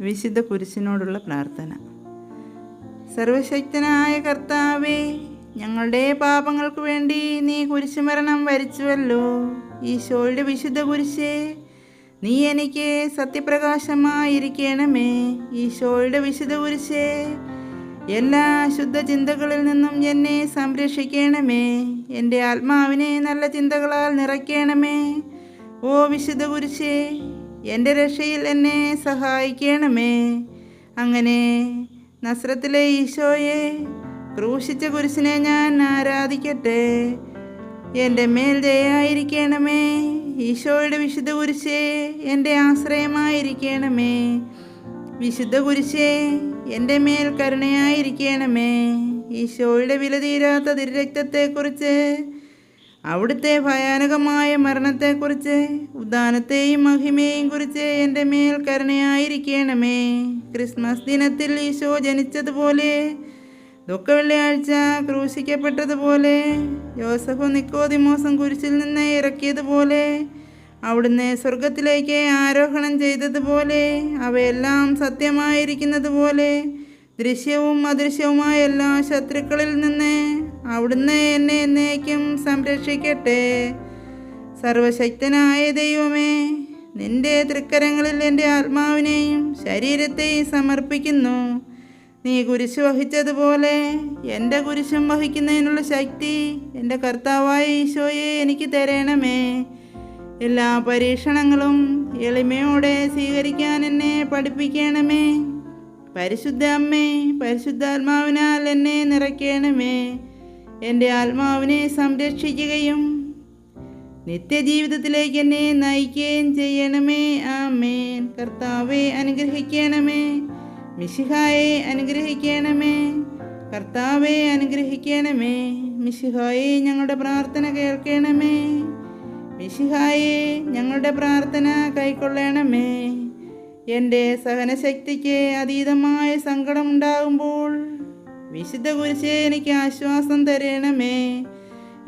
വിശുദ്ധ കുരിശിനോടുള്ള പ്രാർത്ഥന. സർവശക്തനായ കർത്താവേ ഞങ്ങളുടെ പാപങ്ങൾക്ക് വേണ്ടി നീ കുരിശുമരണം വരിച്ചുവല്ലോ. ഈശോയുടെ വിശുദ്ധ കുരിശേ നീ എനിക്ക് സത്യപ്രകാശമായിരിക്കണമേ. ഈശോയുടെ വിശുദ്ധ കുരിശേ എല്ലാ ശുദ്ധ ചിന്തകളിൽ നിന്നും എന്നെ സംരക്ഷിക്കണമേ. എന്റെ ആത്മാവിനെ നല്ല ചിന്തകളാൽ നിറയ്ക്കണമേ. ഓ വിശുദ്ധ കുരിശേ എന്റെ രക്ഷയിൽ എന്നെ സഹായിക്കണമേ. അങ്ങനെ നസ്രത്തിലെ ഈശോയെ ക്രൂശിച്ച കുരിശിനെ ഞാൻ ആരാധിക്കട്ടെ. എന്റെ മേൽ ജയായിരിക്കണമേ ഈശോയുടെ വിശുദ്ധ കുരിശേ എന്റെ ആശ്രയമായിരിക്കണമേ. വിശുദ്ധ കുരിശേ എന്റെ മേൽ കരുണയായിരിക്കണമേ. ഈശോയുടെ വില തീരാത്ത തിരുരക്തത്തെക്കുറിച്ച് അവിടുത്തെ ഭയാനകമായ മരണത്തെക്കുറിച്ച് ഉദാനത്തെയും മഹിമയെയും കുറിച്ച് എന്റെ മേൽ കരുണയായിരിക്കണമേ. ക്രിസ്മസ് ദിനത്തിൽ ഈശോ ജനിച്ചതുപോലെ ദുഃഖ വെള്ളിയാഴ്ച ക്രൂശിക്കപ്പെട്ടതുപോലെ ജോസഫും നിക്കോതിമോസും കുരിശിൽ നിന്ന് ഇറക്കിയതുപോലെ അവിടുന്ന് സ്വർഗത്തിലേക്ക് ആരോഹണം ചെയ്തതുപോലെ അവയെല്ലാം സത്യമായിരിക്കുന്നതുപോലെ ദൃശ്യവും അദൃശ്യവുമായ എല്ലാ ശത്രുക്കളിൽ നിന്ന് അവിടുന്ന് എന്നെ എന്നേക്കും സംരക്ഷിക്കട്ടെ. സർവശക്തനായ ദൈവമേ നിന്റെ തൃക്കരങ്ങളിൽ എന്റെ ആത്മാവിനെയും ശരീരത്തെയും സമർപ്പിക്കുന്നു. നീ കുരിശ് വഹിച്ചതുപോലെ എന്റെ കുരിശും വഹിക്കുന്നതിനുള്ള ശക്തി എന്റെ കർത്താവായ ഈശോയെ എനിക്ക് തരണമേ. എല്ലാ പരീക്ഷണങ്ങളും എളിമയോടെ സ്വീകരിക്കാൻ എന്നെ പഠിപ്പിക്കണമേ. പരിശുദ്ധ അമ്മേ പരിശുദ്ധാത്മാവിനാൽ എന്നെ നിറയ്ക്കണമേ. എന്റെ ആത്മാവിനെ സംരക്ഷിക്കുകയും നിത്യജീവിതത്തിലേക്ക് എന്നെ നയിക്കുകയും ചെയ്യണമേ. ആമേൻ. കർത്താവെ അനുഗ്രഹിക്കണമേ. മിശിഹായെ അനുഗ്രഹിക്കണമേ. കർത്താവെ അനുഗ്രഹിക്കണമേ. മിശിഹായെ ഞങ്ങളുടെ പ്രാർത്ഥന കേൾക്കണമേ. മിശിഹായെ ഞങ്ങളുടെ പ്രാർത്ഥന കൈക്കൊള്ളണമേ. എന്റെ സഹനശക്തിക്ക് അതീതമായ സങ്കടമുണ്ടാകുമ്പോൾ വിശുദ്ധ കുരിശേ എനിക്ക് ആശ്വാസം തരണമേ.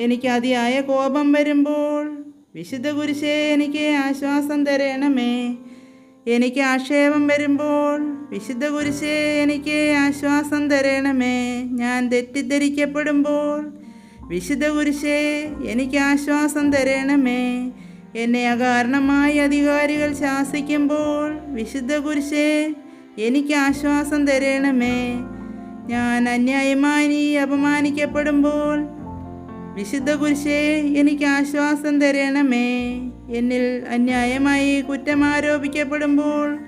എനിക്ക് അതിയായ കോപം വരുമ്പോൾ വിശുദ്ധ കുരിശേ എനിക്ക് ആശ്വാസം തരണമേ. എനിക്ക് ആക്ഷേപം വരുമ്പോൾ വിശുദ്ധ കുരിശേ എനിക്ക് ആശ്വാസം തരണമേ. ഞാൻ തെറ്റിദ്ധരിക്കപ്പെടുമ്പോൾ വിശുദ്ധ കുരിശേ എനിക്ക് ആശ്വാസം തരണമേ. എന്നെ അകാരണമായി അധികാരികൾ ശാസിക്കുമ്പോൾ വിശുദ്ധ കുരിശേ എനിക്ക് ആശ്വാസം തരണമേ. ഞാൻ അന്യായമായി അപമാനിക്കപ്പെടുമ്പോൾ വിശുദ്ധ കുരിശേ എനിക്ക് ആശ്വാസം തരണമേ. എന്നിൽ അന്യായമായി കുറ്റം ആരോപിക്കപ്പെടുമ്പോൾ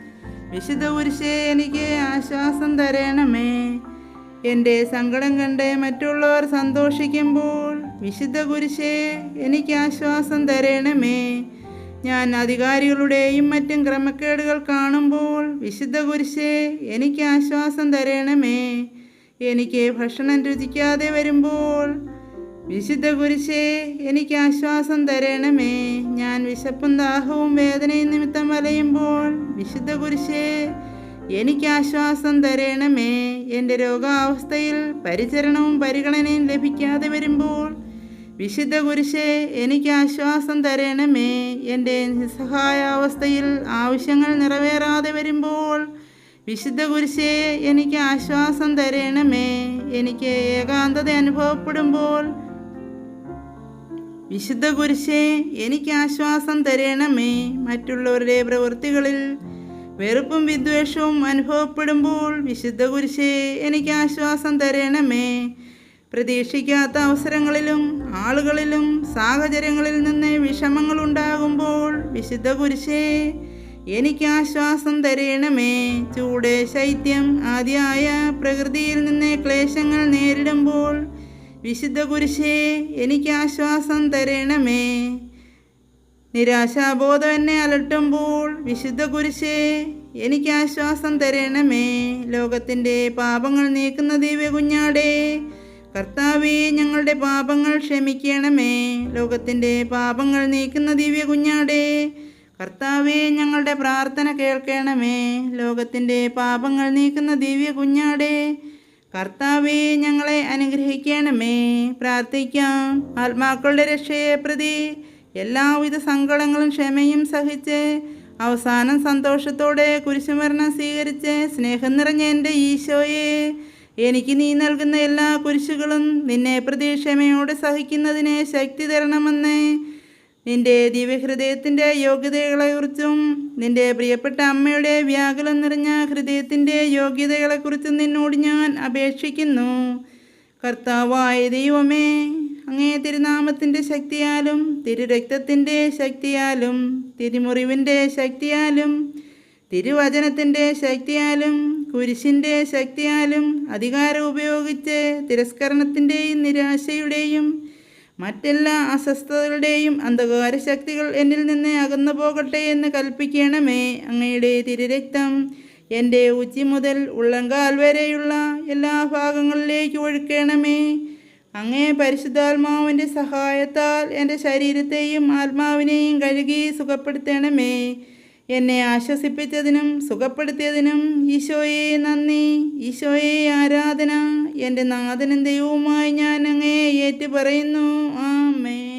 വിശുദ്ധ കുരിശേ എനിക്ക് ആശ്വാസം തരണമേ. എന്റെ സങ്കടം കണ്ട് മറ്റുള്ളവർ സന്തോഷിക്കുമ്പോൾ വിശുദ്ധ കുരിശേ എനിക്ക് ആശ്വാസം തരണമേ. ഞാൻ അധികാരികളുടെയും മറ്റും ക്രമക്കേടുകൾ കാണുമ്പോൾ വിശുദ്ധ കുരിശേ എനിക്ക് ആശ്വാസം തരണമേ. എനിക്ക് ഭക്ഷണം രുചിക്കാതെ വരുമ്പോൾ. വിശുദ്ധ കുരിശേ എനിക്ക് ആശ്വാസം തരണമേ. ഞാൻ വിശപ്പും ദാഹവും വേദനയും നിമിത്തം വലയുമ്പോൾ വിശുദ്ധ കുരിശേ എനിക്ക് ആശ്വാസം തരണമേ. എന്റെ രോഗാവസ്ഥയിൽ പരിചരണവും പരിഗണനയും ലഭിക്കാതെ വരുമ്പോൾ. വിശുദ്ധ കുരിശേ എനിക്ക് ആശ്വാസം തരണമേ. എന്റെ നിസ്സഹായാവസ്ഥയിൽ ആവശ്യങ്ങൾ നിറവേറാതെ വരുമ്പോൾ. വിശുദ്ധ കുരിശേ എനിക്ക് ആശ്വാസം തരണമേ. എനിക്ക് ഏകാന്തത അനുഭവപ്പെടുമ്പോൾ വിശുദ്ധ കുരിശേ എനിക്ക് ആശ്വാസം തരണമേ. മറ്റുള്ളവരുടെ പ്രവൃത്തികളിൽ വെറുപ്പും വിദ്വേഷവും അനുഭവപ്പെടുമ്പോൾ വിശുദ്ധ കുരിശേ എനിക്ക് ആശ്വാസം തരണമേ. പ്രതീക്ഷിക്കാത്ത അവസരങ്ങളിലും ആളുകളിലും സാഹചര്യങ്ങളിൽ നിന്ന് വിഷമങ്ങൾ ഉണ്ടാകുമ്പോൾ വിശുദ്ധ കുരിശേ എനിക്ക് ആശ്വാസം തരണമേ. ചൂട് ശൈത്യം ആദ്യമായ പ്രകൃതിയിൽ നിന്ന് ക്ലേശങ്ങൾ നേരിടുമ്പോൾ വിശുദ്ധ കുരിശേ എനിക്ക് ആശ്വാസം തരണമേ. നിരാശാബോധം എന്നെ അലട്ടുമ്പോൾ വിശുദ്ധ കുരിശേ എനിക്ക് ആശ്വാസം തരണമേ. ലോകത്തിന്റെ പാപങ്ങൾ നീക്കുന്ന ദിവ്യ കുഞ്ഞാടേ കർത്താവേ ഞങ്ങളുടെ പാപങ്ങൾ ക്ഷമിക്കണമേ. ലോകത്തിന്റെ പാപങ്ങൾ നീക്കുന്ന ദിവ്യ കുഞ്ഞാടേ കർത്താവേ ഞങ്ങളുടെ പ്രാർത്ഥന കേൾക്കണമേ. ലോകത്തിന്റെ പാപങ്ങൾ നീക്കുന്ന ദിവ്യ കുഞ്ഞാടെ കർത്താവേ ഞങ്ങളെ അനുഗ്രഹിക്കണമേ. പ്രാർത്ഥിക്കാം. ആത്മാക്കളുടെ രക്ഷയെ പ്രതി എല്ലാവിധ സങ്കടങ്ങളും ക്ഷമയും സഹിച്ച് അവസാനം സന്തോഷത്തോടെ കുരിശുമരണം സ്വീകരിച്ച് സ്നേഹം നിറഞ്ഞ എന്റെ ഈശോയെ എനിക്ക് നീ നൽകുന്ന എല്ലാ കുരിശുകളും നിന്നെ പ്രതി ക്ഷമയോടെ സഹിക്കുന്നതിന് ശക്തി തരണമെന്ന് നിന്റെ ദിവ്യഹൃദയത്തിന്റെ യോഗ്യതകളെക്കുറിച്ചും നിന്റെ പ്രിയപ്പെട്ട അമ്മയുടെ വ്യാകുലം നിറഞ്ഞ ഹൃദയത്തിന്റെ യോഗ്യതകളെക്കുറിച്ചും നിന്നോട് ഞാൻ അപേക്ഷിക്കുന്നു. കർത്താവായ ദൈവമേ അങ്ങേ തിരുനാമത്തിന്റെ ശക്തിയാലും തിരുരക്തത്തിന്റെ ശക്തിയാലും തിരുമുറിവിന്റെ ശക്തിയാലും തിരുവചനത്തിന്റെ ശക്തിയാലും കുരിശിന്റെ ശക്തിയാലും അധികാരം ഉപയോഗിച്ച് തിരസ്കരണത്തിന്റെയും നിരാശയുടെയും മറ്റെല്ലാ അസ്വസ്ഥതകളുടെയും അന്ധകാര ശക്തികൾ എന്നിൽ നിന്ന് അകന്നു പോകട്ടെ എന്ന് കൽപ്പിക്കണമേ അങ്ങയുടെ തിരുരക്തം. എന്റെ ഉച്ചി മുതൽ ഉള്ളങ്കാൽ വരെയുള്ള എല്ലാ ഭാഗങ്ങളിലേക്ക് ഒഴുക്കണമേ. അങ്ങേ പരിശുദ്ധാത്മാവിന്റെ സഹായത്താൽ എന്റെ ശരീരത്തെയും ആത്മാവിനെയും കഴുകി സുഖപ്പെടുത്തണമേ. എന്നെ ആശ്വസിപ്പിച്ചതിനും സുഖപ്പെടുത്തിയതിനും ഈശോയെ നന്ദി. ഈശോയെ ആരാധന. എന്റെ നാഥനും ദൈവവുമായി ഞാൻ അങ്ങേ ഏറ്റു പറയുന്നു ആമേ